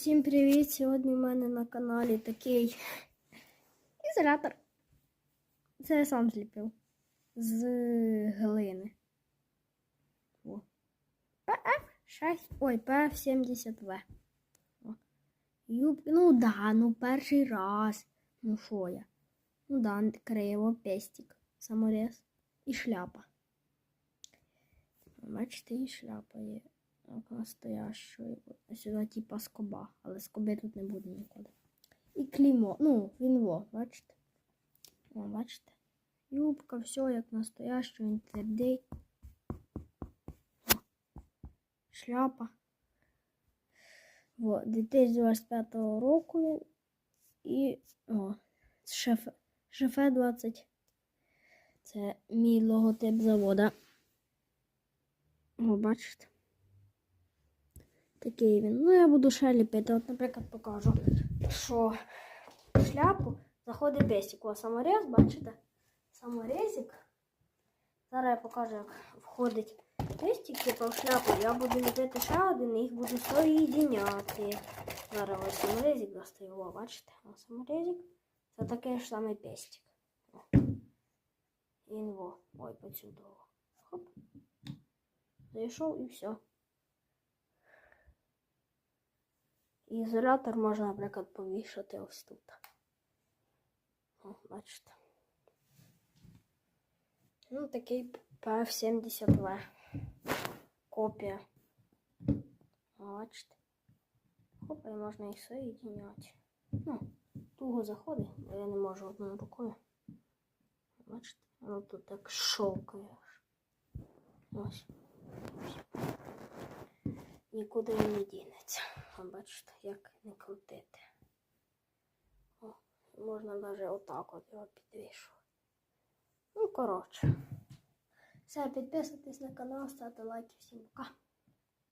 Всім привіт! Сьогодні в мене на каналі такий ізолятор. Це я сам зліпив з глини. О. PF6. Ой, PF70V. О. Юб... Ну да, ну перший раз. Ну що я? Ну да, криво, пестик, саморез і шляпа. Бачите, і шляпа є. Як. Сюди типа скоба, але скоби тут не буде ніколи. І клеймо. Ну, він во, бачите? О, бачите? Юбка, все як настоящий, він твердий. Шляпа. Во, 2025 року він. І. О, шефе, шефе 20. Це мій логотип завода. О, бачите? Такий він. Ну, я буду ще ліпити. От, наприклад, покажу, що в шляпу заходить пестик. О, саморез, бачите? Саморезик. Зараз я покажу, як входить пестик, типу в шляпу. Я буду ліпити ще один і їх буду соєдиняти. Зараз ось саморезик достаю. О, бачите? О, саморезик. Це такий ж самий пестик. О. Він во. Ой, поцюду. Хоп. Зайшов і все. Ізолятор можна, наприклад, повішати ось тут. О, бачите. Ну, такий PF70V. Копія. Бачите. Хоп, і можна і соєдиняти. Ну, туго заходить, бо я не можу одною рукою. Бачите? Воно тут так шовкає. Ось. Нікуди не дінеться. А бачите, як не крутити. О, можна навіть отак от його підвішувати. Ну, коротше. Все, підписуйтесь на канал, ставте лайки. Всім пока.